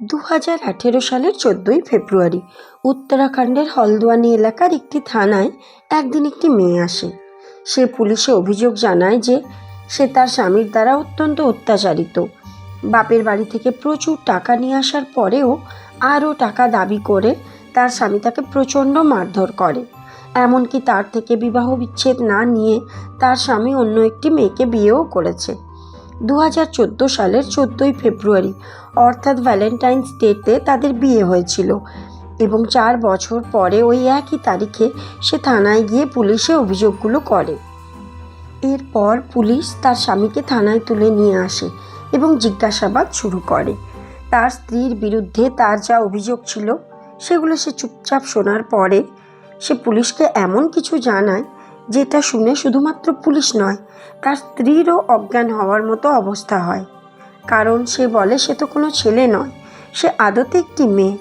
দু হাজার আঠেরো সালের চোদ্দোই ফেব্রুয়ারি। উত্তরাখণ্ডের হলদোয়ানি এলাকার একটি থানায় একদিন একটি মেয়ে আসে। সে পুলিশে অভিযোগ জানায় যে সে তার স্বামীর দ্বারা অত্যন্ত অত্যাচারিত। বাপের বাড়ি থেকে প্রচুর টাকা নিয়ে আসার পরেও আরও টাকা দাবি করে তার স্বামী তাকে প্রচণ্ড মারধর করে। এমনকি তার থেকে বিবাহ বিচ্ছেদ না নিয়ে তার স্বামী অন্য একটি মেয়েকে বিয়েও করেছে। দু হাজার চোদ্দ সালের চোদ্দোই ফেব্রুয়ারি, অর্থাৎ ভ্যালেন্টাইন্স ডেতে তাদের বিয়ে হয়েছিল এবং চার বছর পরে ওই একই তারিখে সে থানায় গিয়ে পুলিশে অভিযোগগুলো করে। এরপর পুলিশ তার স্বামীকে থানায় তুলে নিয়ে আসে এবং জিজ্ঞাসাবাদ শুরু করে। তার স্ত্রীর বিরুদ্ধে তার যা অভিযোগ ছিল, সেগুলো সে চুপচাপ শোনার পরে সে পুলিশকে এমন কিছু জানায় যেটা শুনে শুধুমাত্র পুলিশ নয়, তার স্ত্রীরও অজ্ঞান হওয়ার মতো অবস্থা হয়। কারণ সে বলে সে তো কোনো ছেলে নয়, সে আদতে একটি মেয়ে।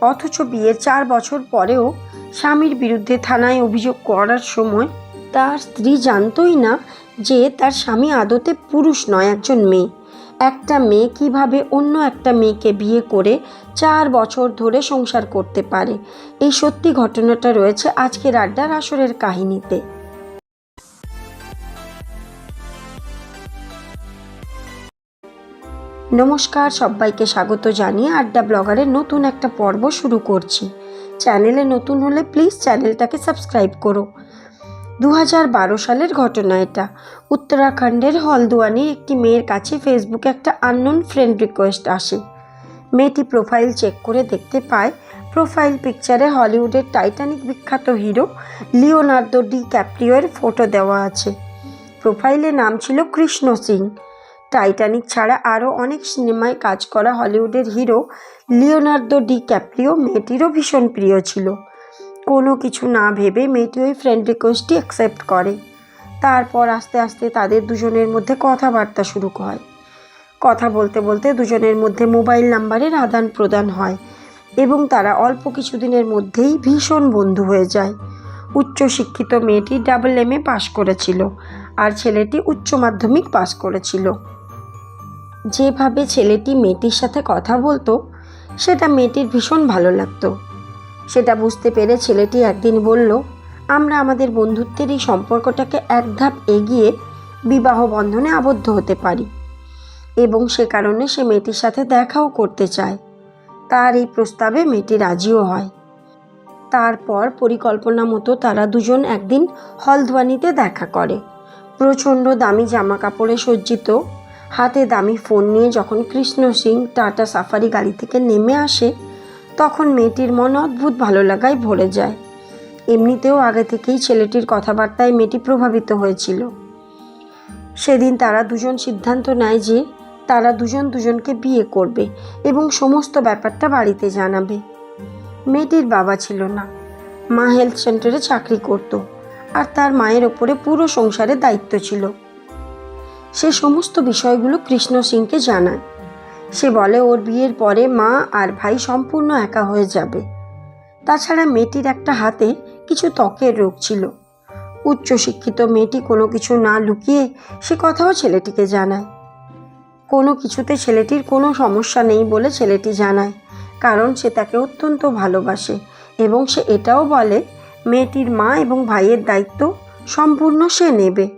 অথচ বিয়ে চার বছর পরেও স্বামীর বিরুদ্ধে থানায় অভিযোগ করার সময় তার স্ত্রী জানতই না যে তার স্বামী আদতে পুরুষ নয়, একজন মেয়ে। একটা মেয়ে কীভাবে অন্য একটা মেয়েকে বিয়ে করে চার বছর ধরে সংসার করতে পারে? এই সত্যি ঘটনাটা রয়েছে আজকের আড্ডার আসরের কাহিনীতে। নমস্কার, সবাইকে স্বাগত জানিয়ে আড্ডা ব্লগারের নতুন একটা পর্ব শুরু করছি। চ্যানেলে নতুন হলে প্লিজ চ্যানেলটাকে সাবস্ক্রাইব করো। দু হাজার বারো সালের ঘটনা এটা। উত্তরাখণ্ডের হলদুয়ানির একটি মেয়ের কাছে ফেসবুকে একটা আননোন ফ্রেন্ড রিকোয়েস্ট আসে। মেয়েটি প্রোফাইল চেক করে দেখতে পায় প্রোফাইল পিকচারে হলিউডের টাইটানিক বিখ্যাত হিরো লিওনার্দো ডি ক্যাপ্রিওয়ের ফটো দেওয়া আছে। প্রোফাইলে নাম ছিল কৃষ্ণ সিং। টাইটানিক ছাড়া আরও অনেক সিনেমায় কাজ করা হলিউডের হিরো লিওনার্দো ডি ক্যাপ্রিও মেয়েটিরও ভীষণ প্রিয় ছিল। কোনো কিছু না ভেবে মেয়েটি ওই ফ্রেন্ড রিকোয়েস্টটি অ্যাকসেপ্ট করে। তারপর আস্তে আস্তে তাদের দুজনের মধ্যে কথাবার্তা শুরু হয়। কথা বলতে বলতে দুজনের মধ্যে মোবাইল নাম্বারের আদান প্রদান হয় এবং তারা অল্প কিছুদিনের মধ্যেই ভীষণ বন্ধু হয়ে যায়। উচ্চশিক্ষিত মেয়েটি ডাবল এম এ পাশ করেছিল আর ছেলেটি উচ্চ মাধ্যমিক পাশ করেছিল। যেভাবে ছেলেটি মেয়েটির সাথে কথা বলতো, সেটা মেয়েটির ভীষণ ভালো লাগতো। সেটা বুঝতে পেরে ছেলেটি একদিন বলল, আমরা আমাদের বন্ধুত্বের এই সম্পর্কটাকে এক ধাপ এগিয়ে বিবাহ বন্ধনে আবদ্ধ হতে পারি এবং সে কারণে সে মেয়েটির সাথে দেখাও করতে চায়। তার এই প্রস্তাবে মেয়েটি রাজিও হয়। তারপর পরিকল্পনা মতো তারা দুজন একদিন হলদওয়ানিতে দেখা করে। প্রচণ্ড দামি জামা কাপড়ে সজ্জিত হাতে দামি ফোন নিয়ে যখন কৃষ্ণ সিং টাটা সাফারি গাড়ি থেকে নেমে আসে, তখন মেয়েটির মন অদ্ভুত ভালো লাগায় ভরে যায়। এমনিতেও আগে থেকেই ছেলেটির কথাবার্তায় মেয়েটি প্রভাবিত হয়েছিল। সেদিন তারা দুজন সিদ্ধান্ত নেয় যে তারা দুজন দুজনকে বিয়ে করবে এবং সমস্ত ব্যাপারটা বাড়িতে জানাবে। মেয়েটির বাবা ছিল না। মা হেলথ সেন্টারে চাকরি করত আর তার মায়ের ওপরে পুরো সংসারের দায়িত্ব ছিল। সে সমস্ত বিষয়গুলো কৃষ্ণ সিংকে জানায়। সে বলে, ওর বিয়ের পরে মা আর ভাই সম্পূর্ণ একা হয়ে যাবে। তাছাড়া মেয়েটির একটা হাতে কিছু ত্বকের রোগ ছিল। উচ্চশিক্ষিত মেয়েটি কোনো কিছু না লুকিয়ে সে কথাও ছেলেটিকে জানায়। কোনো কিছুতে ছেলেটির কোনো সমস্যা নেই বলে ছেলেটি জানায়, কারণ সে তাকে অত্যন্ত ভালোবাসে এবং সে এটাও বলে, মেয়েটির মা এবং ভাইয়ের দায়িত্ব সম্পূর্ণ সে নেবে।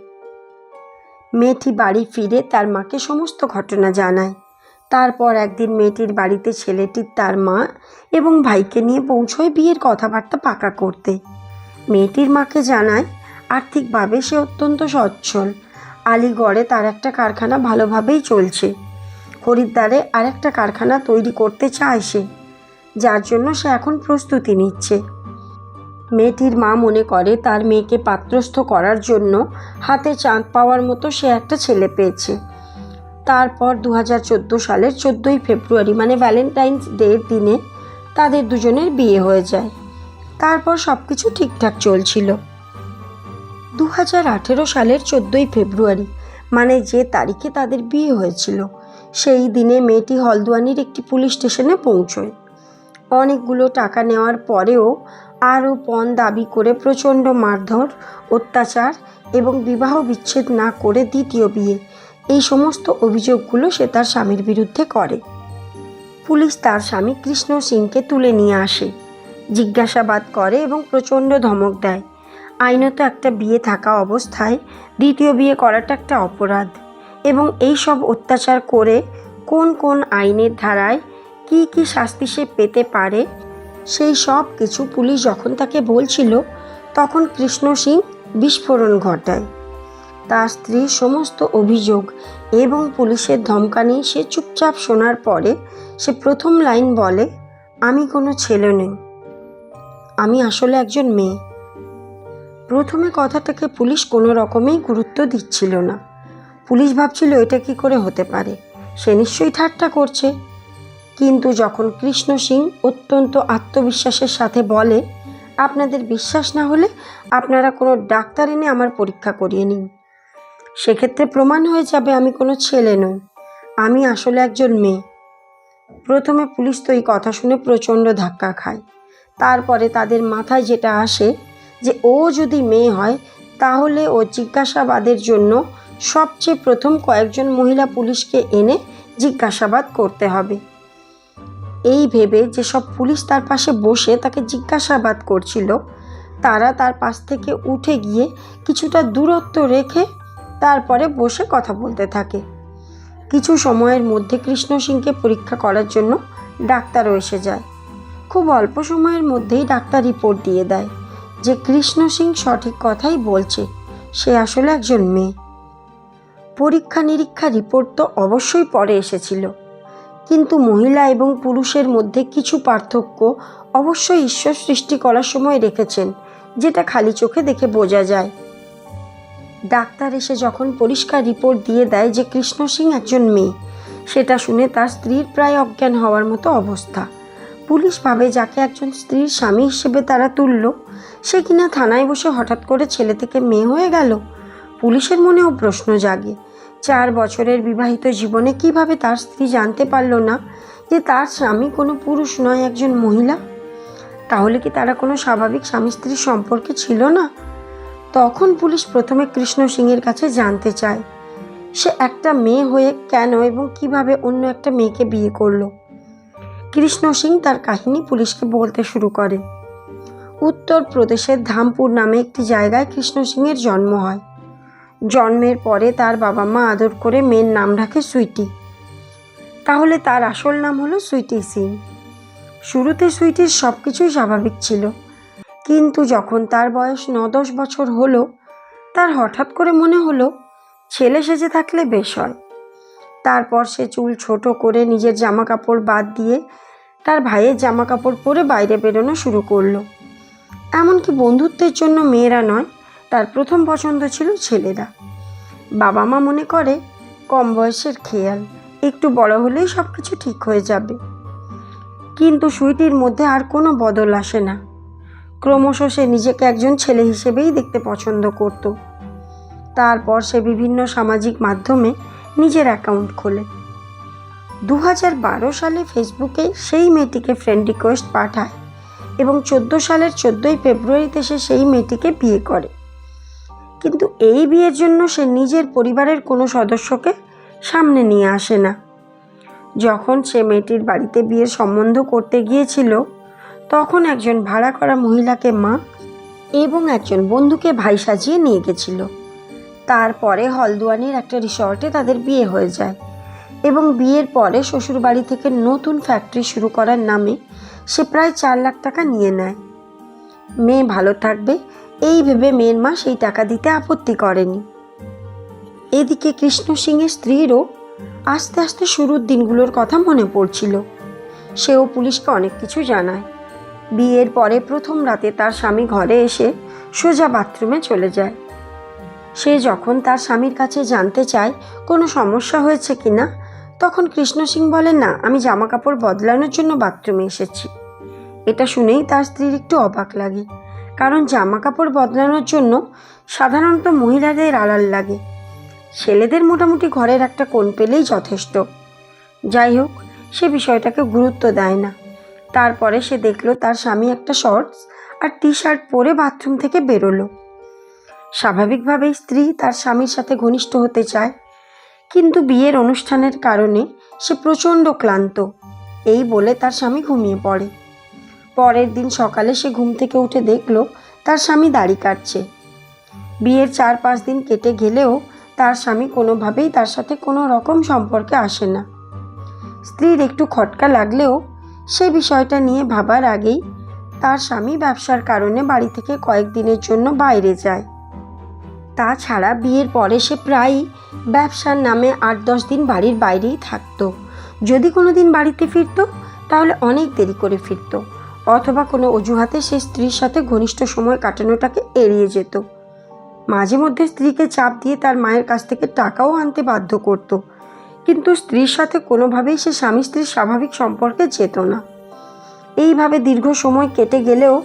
মেয়েটি বাড়ি ফিরে তার মাকে সমস্ত ঘটনা জানায়। তারপর একদিন মেয়েটির বাড়িতে ছেলেটির তার মা এবং ভাইকে নিয়ে পৌঁছয় বিয়ের কথাবার্তা পাকা করতে। মেয়েটির মাকে জানায়, আর্থিকভাবে সে অত্যন্ত সচ্ছল। আলিগড়ে তার একটা কারখানা ভালোভাবেই চলছে। হরিদ্বারে আরেকটা কারখানা তৈরি করতে চায় সে, যার জন্য সে এখন প্রস্তুতি নিচ্ছে। মেয়েটির মা মনে করে তার মেয়েকে পাত্রস্থ করার জন্য হাতে চাঁদ পাওয়ার মতো সে একটা ছেলে পেয়েছে। তারপর দু হাজার চোদ্দ সালের চোদ্দোই ফেব্রুয়ারি মানে ভ্যালেন্টাইন্স ডের দিনে তাদের দুজনের বিয়ে হয়ে যায়। তারপর সব কিছু ঠিকঠাক চলছিল। দু হাজার আঠেরো সালের চোদ্দোই ফেব্রুয়ারি মানে যে তারিখে তাদের বিয়ে হয়েছিল, সেই দিনে মেয়েটি হলদুয়ানির একটি পুলিশ স্টেশনে পৌঁছয়। অনেকগুলো টাকা নেওয়ার পরেও আরও পণ দাবি করে প্রচণ্ড মারধর, অত্যাচার এবং বিবাহ বিচ্ছেদ না করে দ্বিতীয় বিয়ে। এই সমস্ত অভিযোগগুলো সে তার স্বামীর বিরুদ্ধে করে। পুলিশ তার স্বামী কৃষ্ণ সিংকে তুলে নিয়ে আসে, জিজ্ঞাসাবাদ করে এবং প্রচণ্ড ধমক দেয়। আইনত একটা বিয়ে থাকা অবস্থায় দ্বিতীয় বিয়ে করাটা একটা অপরাধ এবং এই সব অত্যাচার করে কোন কোন আইনের ধারায় কি কি শাস্তি সে পেতে পারে সেই সব কিছু পুলিশ যখন তাকে বলছিল, তখন কৃষ্ণ সিং বিস্ফোরণ ঘটায়। তার স্ত্রীর সমস্ত অভিযোগ এবং পুলিশের ধমকানি সে চুপচাপ শোনার পরে সে প্রথম লাইন বলে, আমি কোনো ছেলে নই। আমি আসলে একজন মেয়ে। প্রথমে কথাটাকে পুলিশ কোনো রকমেই গুরুত্ব দিচ্ছিল না। পুলিশ ভাবছিল এটা কি করে হতে পারে। সে নিশ্চয়ই ঠাট্টা করছে। কিন্তু যখন কৃষ্ণ সিং অত্যন্ত আত্মবিশ্বাসের সাথে বলে, আপনাদের বিশ্বাস না হলে আপনারা কোনো ডাক্তার এনে আমার পরীক্ষা করিয়ে নিন। সেক্ষেত্রে প্রমাণ হয়ে যাবে আমি কোনো ছেলে নই, আমি আসলে একজন মেয়ে প্রথমে পুলিশ তো এই কথা শুনে প্রচণ্ড ধাক্কা খায়। তারপরে তাদের মাথায় যেটা আসে যে, ও যদি মেয়ে হয়, তাহলে ও জিজ্ঞাসাবাদের জন্য সবচেয়ে প্রথম কয়েকজন মহিলা পুলিশকে এনে জিজ্ঞাসাবাদ করতে হবে। এই ভেবে যেসব পুলিশ তার পাশে বসে তাকে জিজ্ঞাসাবাদ করছিল, তারা তার পাশ থেকে উঠে গিয়ে কিছুটা দূরত্ব রেখে তারপরে বসে কথা বলতে থাকে। কিছু সময়ের মধ্যে কৃষ্ণ সিংকে পরীক্ষা করার জন্য ডাক্তারও এসে যায়। খুব অল্প সময়ের মধ্যেই ডাক্তার রিপোর্ট দিয়ে দেয় যে কৃষ্ণ সিং সঠিক কথাই বলছে, সে আসলে একজন মেয়ে। পরীক্ষা নিরীক্ষা রিপোর্ট তো অবশ্যই পরে এসেছিল। কিন্তু মহিলা এবং পুরুষের মধ্যে কিছু পার্থক্য অবশ্যই ঈশ্বর সৃষ্টি করার সময় রেখেছেন, যেটা খালি চোখে দেখে বোঝা যায়। ডাক্তার এসে যখন পরিষ্কার রিপোর্ট দিয়ে দেয় যে কৃষ্ণ সিং একজন মেয়ে, সেটা শুনে তার স্ত্রীর প্রায় অজ্ঞান হওয়ার মতো অবস্থা। পুলিশ ভাবে যাকে একজন স্ত্রীর স্বামী হিসেবে তারা তুলল, সে কিনা থানায় বসে হঠাৎ করে ছেলে থেকে মেয়ে হয়ে গেল। পুলিশের মনেও প্রশ্ন জাগে চার বছরের বিবাহিত জীবনে কীভাবে তার স্ত্রী জানতে পারল না যে তার স্বামী কোনো পুরুষ নয়, একজন মহিলা? তাহলে কি তারা কোনো স্বাভাবিক স্বামী স্ত্রীর সম্পর্কে ছিল না? তখন পুলিশ প্রথমে কৃষ্ণ সিংয়ের কাছে জানতে চায়, সে একটা মেয়ে হয়ে কেন এবং কীভাবে অন্য একটা মেয়েকে বিয়ে করল। কৃষ্ণ সিং তার কাহিনী পুলিশকে বলতে শুরু করে। উত্তর প্রদেশের ধামপুর নামে একটি জায়গায় কৃষ্ণ সিংয়ের জন্ম হয়। জন্মের পরে তার বাবা মা আদর করে মেয়ের নাম রাখে সুইটি। তাহলে তার আসল নাম হলো সুইটি সিং। শুরুতে সুইটির সব কিছুই স্বাভাবিক ছিল। কিন্তু যখন তার বয়স ন দশ বছর হলো, তার হঠাৎ করে মনে হলো, ছেলে সেজে থাকলে বেশ হয়। তারপর সে চুল ছোট করে নিজের জামা কাপড় বাদ দিয়ে তার ভাইয়ের জামা কাপড় পরে বাইরে বেরোনো শুরু করল। এমনকি বন্ধুত্বের জন্য মেয়েরা নয় তার প্রথম পছন্দ ছিল ছেলেরা। বাবা মা মনে করে, কম বয়সের খেয়াল, একটু বড় হলেই সব কিছু ঠিক হয়ে যাবে। কিন্তু সুইটির মধ্যে আর কোনো বদল আসে না। ক্রমশ সে নিজেকে একজন ছেলে হিসেবেই দেখতে পছন্দ করত। তারপর সে বিভিন্ন সামাজিক মাধ্যমে নিজের অ্যাকাউন্ট খোলে। দু বারো সালে ফেসবুকে সেই মেয়েটিকে ফ্রেন্ড রিকোয়েস্ট পাঠায় এবং চোদ্দ সালের চোদ্দোই ফেব্রুয়ারিতে সে সেই মেয়েটিকে বিয়ে করে। কিন্তু এই বিয়ের জন্য সে নিজের পরিবারের কোনো সদস্যকে সামনে নিয়ে আসে না। যখন সে মেয়েটির বাড়িতে বিয়ের সম্বন্ধ করতে গিয়েছিল, তখন একজন ভাড়া করা মহিলাকে মা এবং একজন বন্ধুকে ভাই সাজিয়ে নিয়ে গেছিল। তারপরে হলদুয়ানির একটা রিসর্টে তাদের বিয়ে হয়ে যায় এবং বিয়ের পরে শ্বশুরবাড়ি থেকে নতুন ফ্যাক্টরি শুরু করার নামে সে প্রায় চার লাখ টাকা নিয়ে নেয়। মেয়ে ভালো থাকবে এই ভেবে মেয়ের মা সেই টাকা দিতে আপত্তি করেনি। এদিকে কৃষ্ণ সিংয়ের স্ত্রীরও আস্তে আস্তে শুরুর দিনগুলোর কথা মনে পড়ছিল। সেও পুলিশকে অনেক কিছু জানায়। বিয়ের পরে প্রথম রাতে তার স্বামী ঘরে এসে সোজা বাথরুমে চলে যায়। সে যখন তার স্বামীর কাছে জানতে চায় কোনো সমস্যা হয়েছে কি না, তখন কৃষ্ণ সিং বলে, না, আমি জামা কাপড় বদলানোর জন্য বাথরুমে এসেছি। এটা শুনেই তার স্ত্রীর একটু অবাক লাগে। কারণ জামা কাপড় বদলানোর জন্য সাধারণত মহিলাদের আড়াল লাগে। ছেলেদের মোটামুটি ঘরের একটা কোণ পেলেই যথেষ্ট। যাই হোক, সে বিষয়টাকে গুরুত্ব দেয় না। তারপরে সে দেখল তার স্বামী একটা শর্টস আর টি শার্ট পরে বাথরুম থেকে বেরোলো। স্বাভাবিকভাবেই স্ত্রী তার স্বামীর সাথে ঘনিষ্ঠ হতে চায়। কিন্তু বিয়ের অনুষ্ঠানের কারণে সে প্রচণ্ড ক্লান্ত। এই বলে তার স্বামী ঘুমিয়ে পড়ে। পরের দিন সকালে সে ঘুম থেকে উঠে দেখল তার স্বামী দাড়ি কাটছে। বিয়ের চার পাঁচ দিন কেটে গেলেও তার স্বামী কোনোভাবেই তার সাথে কোনো রকম সম্পর্কে আসে না। স্ত্রীর একটু খটকা লাগলেও সে বিষয়টা নিয়ে ভাবার আগেই তার স্বামী ব্যবসার কারণে বাড়ি থেকে কয়েকদিনের জন্য বাইরে যায়। তাছাড়া বিয়ের পরে সে প্রায়ই ব্যবসার নামে আট দশ দিন বাড়ির বাইরেই থাকতো। যদি কোনো দিন বাড়িতে ফিরতো, তাহলে অনেক দেরি করে ফিরতো। অথবা কোনো অজুহাতে সে স্ত্রীর সাথে ঘনিষ্ঠ সময় কাটানোটাকে এড়িয়ে যেত। মাঝে মধ্যে স্ত্রীকে চাপ দিয়ে তার মায়ের কাছ থেকে টাকাও আনতে বাধ্য করত। কিন্তু স্ত্রীর সাথে কোনোভাবেই সে স্বামী স্ত্রীর স্বাভাবিক সম্পর্কে যেত না। এইভাবে দীর্ঘ সময় কেটে গেলেও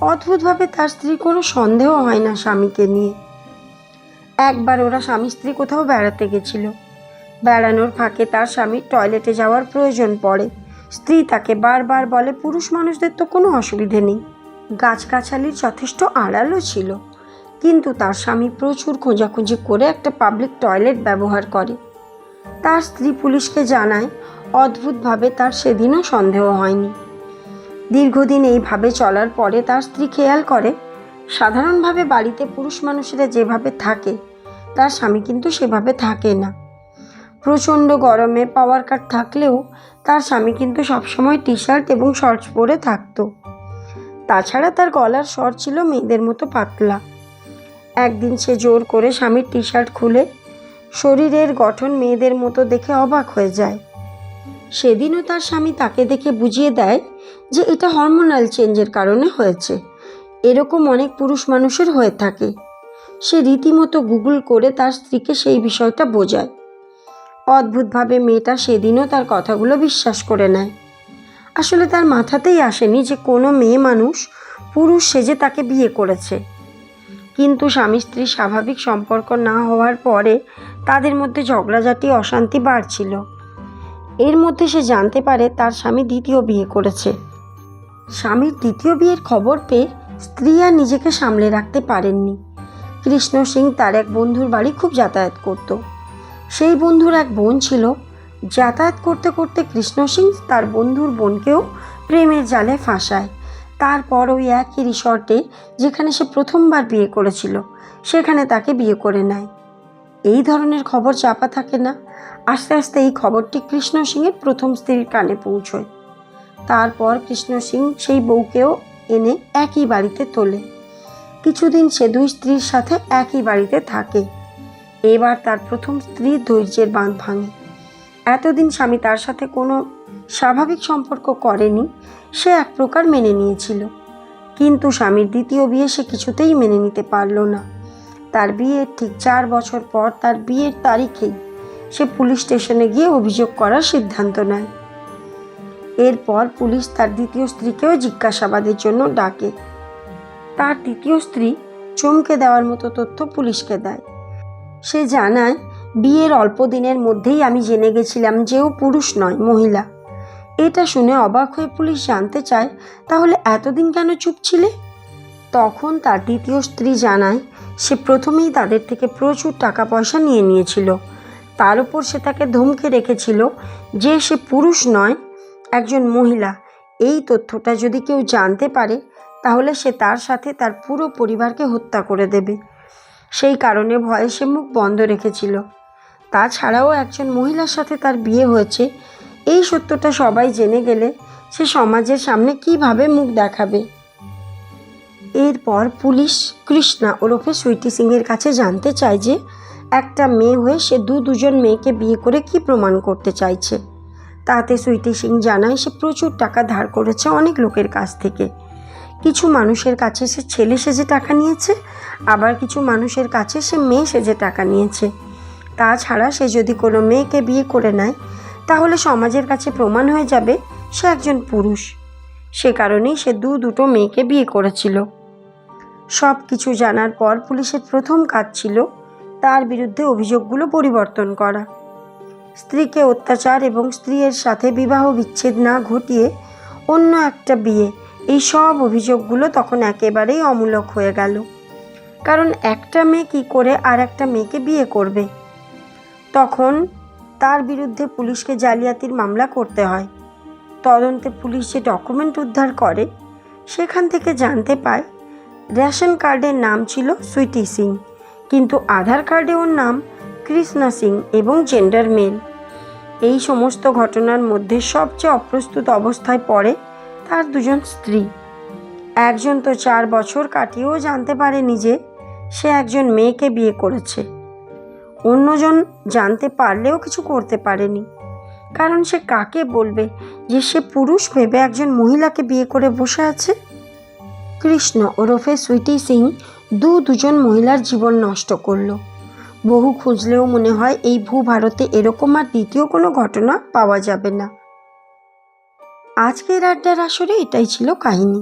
অদ্ভুতভাবে তার স্ত্রীর কোনো সন্দেহ হয় না স্বামীকে নিয়ে। একবার ওরা স্বামী স্ত্রী কোথাও বেড়াতে গেছিল। বেড়ানোর ফাঁকে তার স্বামীর টয়লেটে যাওয়ার প্রয়োজন পড়ে। স্ত্রী তাকে বারবার বলে, পুরুষ মানুষদের তো কোনো অসুবিধে নেই। গাছগাছালির যথেষ্ট আড়ালও ছিল। কিন্তু তার স্বামী প্রচুর খোঁজাখুঁজি করে একটা পাবলিক টয়লেট ব্যবহার করে। তার স্ত্রী পুলিশকে জানায়, অদ্ভুতভাবে তার সেদিনও সন্দেহ হয়নি। দীর্ঘদিন এইভাবে চলার পরে তার স্ত্রী খেয়াল করে, সাধারণভাবে বাড়িতে পুরুষ মানুষেরা যেভাবে থাকে, তার স্বামী কিন্তু সেভাবে থাকে না। প্রচণ্ড গরমে পাওয়ার কাট থাকলেও তার স্বামী কিন্তু সবসময় টি শার্ট এবং শর্টস পরে থাকতো। তাছাড়া তার গলার স্বর ছিল মেয়েদের মতো পাতলা। একদিন সে জোর করে স্বামীর টি শার্ট খুলে শরীরের গঠন মেয়েদের মতো দেখে অবাক হয়ে যায়। সেদিনও তার স্বামী তাকে দেখে বুঝিয়ে দেয় যে এটা হরমোনাল চেঞ্জের কারণে হয়েছে। এরকম অনেক পুরুষ মানুষের হয়ে থাকে। সে রীতিমতো গুগল করে তার স্ত্রীকে সেই বিষয়টা বোঝায়। অদ্ভুতভাবে মেয়েটা সেদিনও তার কথাগুলো বিশ্বাস করে নেয়। আসলে তার মাথাতেই আসেনি যে কোনো মেয়ে মানুষ, পুরুষ সেজে তাকে বিয়ে করেছে। কিন্তু স্বামী স্ত্রীর স্বাভাবিক সম্পর্ক না হওয়ার পরে তাদের মধ্যে ঝগড়াঝাটি, অশান্তি বাড়ছিল। এর মধ্যে সে জানতে পারে তার স্বামী দ্বিতীয় বিয়ে করেছে। স্বামীর দ্বিতীয় বিয়ের খবর পেয়ে স্ত্রী আর নিজেকে সামলে রাখতে পারেননি। কৃষ্ণ সিং তার এক বন্ধুর বাড়ি খুব যাতায়াত করত। সেই বন্ধুর এক বোন ছিল। যাতায়াত করতে করতে কৃষ্ণ সিং তার বন্ধুর বোনকেও প্রেমের জালে ফাঁসায়। তারপর ওই একই রিসর্টে যেখানে সে প্রথমবার বিয়ে করেছিল, সেখানে তাকে বিয়ে করে নেয়। এই ধরনের খবর চাপা থাকে না। আস্তে আস্তে এই খবরটি কৃষ্ণ সিংয়ের প্রথম স্ত্রীর কানে পৌঁছয়। তারপর কৃষ্ণ সিং সেই বউকেও এনে একই বাড়িতে তোলে। কিছুদিন সে দুই স্ত্রীর সাথে একই বাড়িতে থাকে। এবার তার প্রথম স্ত্রী ধৈর্যের বাঁধ ভাঙে। এতদিন স্বামী তার সাথে কোনো স্বাভাবিক সম্পর্ক করেনি, সে এক প্রকার মেনে নিয়েছিল। কিন্তু স্বামীর দ্বিতীয় বিয়ে সে কিছুতেই মেনে নিতে পারল না। তার বিয়ের ঠিক চার বছর পর তার বিয়ের তারিখেই সে পুলিশ স্টেশনে গিয়ে অভিযোগ করার সিদ্ধান্ত নেয়। এরপর পুলিশ তার দ্বিতীয় স্ত্রীকেও জিজ্ঞাসাবাদের জন্য ডাকে। তার দ্বিতীয় স্ত্রী চমকে দেওয়ার মতো তথ্য পুলিশকে দেয়। সে জানায়, বিয়ের অল্প দিনের মধ্যেই আমি জেনে গেছিলাম যে ও পুরুষ নয়, মহিলা। এটা শুনে অবাক হয়ে পুলিশ জানতে চায়, তাহলে এতদিন কেন চুপ ছিলে? তখন তার দ্বিতীয় স্ত্রী জানায়, সে প্রথমেই তাদের থেকে প্রচুর টাকা পয়সা নিয়ে নিয়েছিল। তার উপর সে তাকে ধমকে রেখেছিল যে সে পুরুষ নয়, একজন মহিলা। এই তথ্যটা যদি কেউ জানতে পারে, তাহলে সে তার সাথে তার পুরো পরিবারকে হত্যা করে দেবে। সেই কারণে ভয়ে সে মুখ বন্ধ রেখেছিল। তাছাড়াও একজন মহিলার সাথে তার বিয়ে হয়েছে। এই সত্যটা সবাই জেনে গেলে সে সমাজের সামনে কীভাবে মুখ দেখাবে। এরপর পুলিশ কৃষ্ণা ওরফে সুইটি সিংয়ের কাছে জানতে চায় যে একটা মেয়ে হয়ে সে দু দুজন মেয়েকে বিয়ে করে কি প্রমাণ করতে চাইছে। তাতে সুইটি সিং জানায় সে প্রচুর টাকা ধার করেছে অনেক লোকের কাছ থেকে। কিছু মানুষের কাছে সে ছেলে সেজে টাকা নিয়েছে, আবার কিছু মানুষের কাছে সে মেয়ে সেজে টাকা নিয়েছে। তাছাড়া সে যদি কোনো মেয়েকে বিয়ে করে নেয়, তাহলে সমাজের কাছে প্রমাণ হয়ে যাবে সে একজন পুরুষ। সে কারণেই সে দু দুটো মেয়েকে বিয়ে করেছিল। সব কিছু জানার পর পুলিশের প্রথম কাজ ছিল তার বিরুদ্ধে অভিযোগগুলো পরিবর্তন করা। স্ত্রীকে অত্যাচার এবং স্ত্রীর সাথে বিবাহ বিচ্ছেদ না ঘটিয়ে অন্য একটা বিয়ে এই সব অভিযোগগুলো তখন একেবারেই অমূলক হয়ে গেল। কারণ একটা মেয়ে কী করে আর একটা মেয়েকে বিয়ে করবে? তখন তার বিরুদ্ধে পুলিশকে জালিয়াতির মামলা করতে হয়। তদন্তে পুলিশ যে ডকুমেন্ট উদ্ধার করে, সেখান থেকে জানতে পায়, রেশন কার্ডের নাম ছিল সুইটি সিং, কিন্তু আধার কার্ডে ওর নাম কৃষ্ণা সিং এবং জেন্ডার মেল। এই সমস্ত ঘটনার মধ্যে সবচেয়ে অপ্রস্তুত অবস্থায় পড়ে তার দুজন স্ত্রী। একজন তো চার বছর কাটিয়েও জানতে পারেনি যে সে একজন মেয়েকে বিয়ে করেছে। অন্যজন জানতে পারলেও কিছু করতে পারেনি। কারণ সে কাকে বলবে যে সে পুরুষ ভেবে একজন মহিলাকে বিয়ে করে বসে আছে? কৃষ্ণ ওরফে সুইটি সিং দু দুজন মহিলার জীবন নষ্ট করল। বহু খুঁজলেও মনে হয় এই ভূভারতে এরকম আর দ্বিতীয় কোনো ঘটনা পাওয়া যাবে না। আজকের আড্ডার আসরে এটাই ছিল কাহিনী।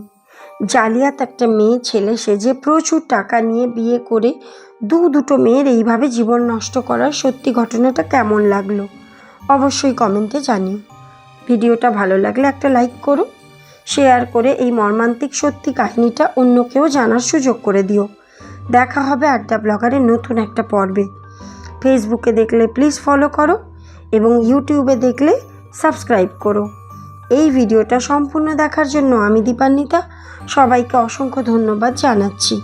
জালিয়াত একটা মেয়ে ছেলে সেজে প্রচুর টাকা নিয়ে বিয়ে করে দু দুটো মেয়ের এইভাবে জীবন নষ্ট করার সত্যি ঘটনাটা কেমন লাগল, অবশ্যই কমেন্টে জানিও। ভিডিওটা ভালো লাগলে একটা লাইক করো, শেয়ার করে এই মর্মান্তিক সত্যি কাহিনীটা অন্যকেও জানার সুযোগ করে দিও। দেখা হবে আড্ডা ব্লগারের নতুন একটা পর্বে। ফেসবুকে দেখলে প্লিজ ফলো করো এবং ইউটিউবে দেখলে সাবস্ক্রাইব করো। এই ভিডিওটা সম্পূর্ণ দেখার জন্য আমি দীপান্বিতা সবাইকে অসংখ্য ধন্যবাদ জানাচ্ছি।